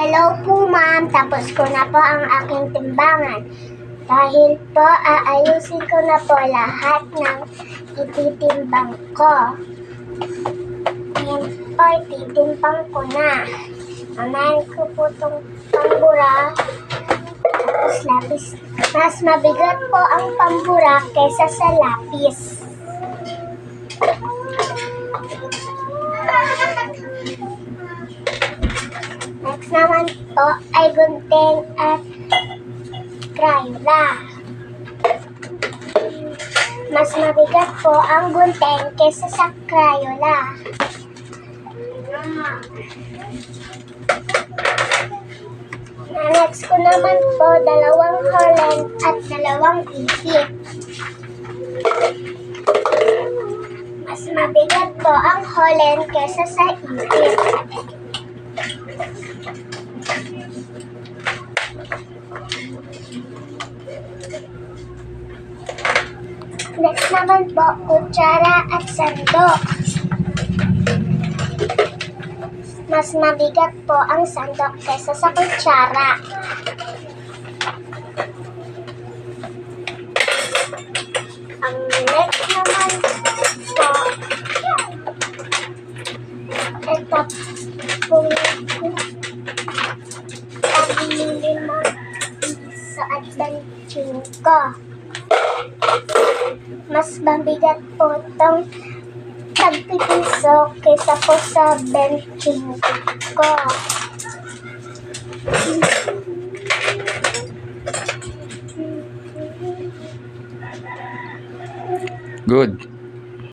Hello po ma'am, tapos ko na po ang aking timbangan. Dahil po aayusin ko na po lahat ng ititimbang ko. Ngayon po, ititimbang ko na. Mamahan ko po itong pambura. Tapos lapis. Mas mabigat po ang pambura kaysa sa lapis. Next naman po ay gunting at Crayola. Mas mabigat po ang gunting kaysa sa Crayola. Na next ko naman po dalawang Holland at dalawang isip. Mas mabigat po ang Holland kaysa sa isip. Next naman po, kutsara at sandok. Mas mabigat po ang sandok kaysa sa kutsara. Ang next naman po, ito pong sa ko mas mabigat po itong tagpipiso kaysa po sa benching ko. Good.